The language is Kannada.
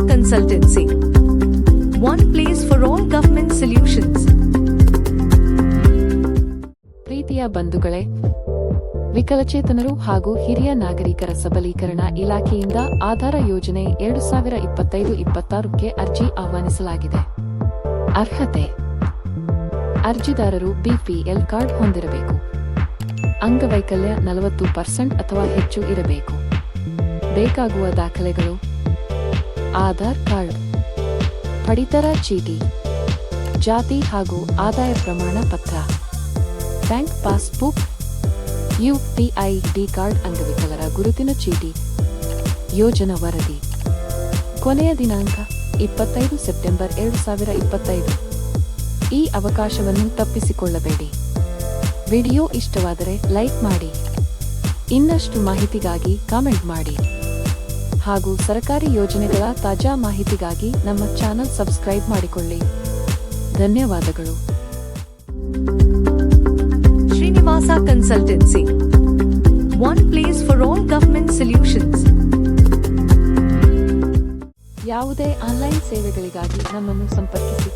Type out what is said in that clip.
Consultancy. One place for all government solutions. ಪ್ರೀತಿಯ ಬಂಧುಗಳೇ, ವಿಕಲಚೇತನರು ಹಾಗೂ ಹಿರಿಯ ನಾಗರಿಕರ ಸಬಲೀಕರಣ ಇಲಾಖೆಯಿಂದ ಆಧಾರ ಯೋಜನೆ ಎರಡು ಸಾವಿರ ಇಪ್ಪತ್ತೈದು ಇಪ್ಪತ್ತಾರಕ್ಕೆ ಅರ್ಜಿ ಆಹ್ವಾನಿಸಲಾಗಿದೆ ಅರ್ಹತೆ ಅರ್ಜಿದಾರರು ಬಿಪಿಎಲ್ ಕಾರ್ಡ್ ಹೊಂದಿರಬೇಕು ಅಂಗವೈಕಲ್ಯ ನಲವತ್ತು ಪರ್ಸೆಂಟ್ ಅಥವಾ ಹೆಚ್ಚು ಇರಬೇಕು ಬೇಕಾಗುವ ದಾಖಲೆಗಳು ಆಧಾರ್ ಕಾರ್ಡ್. ಪಡಿತರ ಚೀಟಿ. ಜಾತಿ ಹಾಗೂ ಆದಾಯ ಪ್ರಮಾಣ ಪತ್ರ. Bank passbook. UPI D card ಅಂಗವಿಕಲರ ಗುರುತಿನ ಚೀಟಿ. ಯೋಜನಾ ವರದಿ. ಕೊನೆಯ ದಿನಾಂಕ ಇಪ್ಪತ್ತೈದು ಸೆಪ್ಟೆಂಬರ್ ಎರಡು ಸಾವಿರ ಇಪ್ಪತ್ತೈದು. ಈ ಅವಕಾಶವನ್ನು ತಪ್ಪಿಸಿಕೊಳ್ಳಬೇಡಿ. ವಿಡಿಯೋ ಇಷ್ಟವಾದರೆ ಲೈಕ್ ಮಾಡಿ. ಇನ್ನಷ್ಟು ಮಾಹಿತಿಗಾಗಿ ಕಾಮೆಂಟ್ ಮಾಡಿ. ಹಾಗೂ ಸರ್ಕಾರಿ ಯೋಜನೆಗಳ ತಾಜಾ ಮಾಹಿತಿಗಾಗಿ ನಮ್ಮ ಚಾನಲ್ ಸಬ್ಸ್ಕ್ರೈಬ್ ಮಾಡಿಕೊಳ್ಳಿ. ಧನ್ಯವಾದಗಳು. Srinivasa consultancy. One place for all government solutions ಯಾವುದೇ ಆನ್ಲೈನ್ ಸೇವೆಗಳಿಗಾಗಿ ನಮ್ಮನ್ನು ಸಂಪರ್ಕಿಸಿ.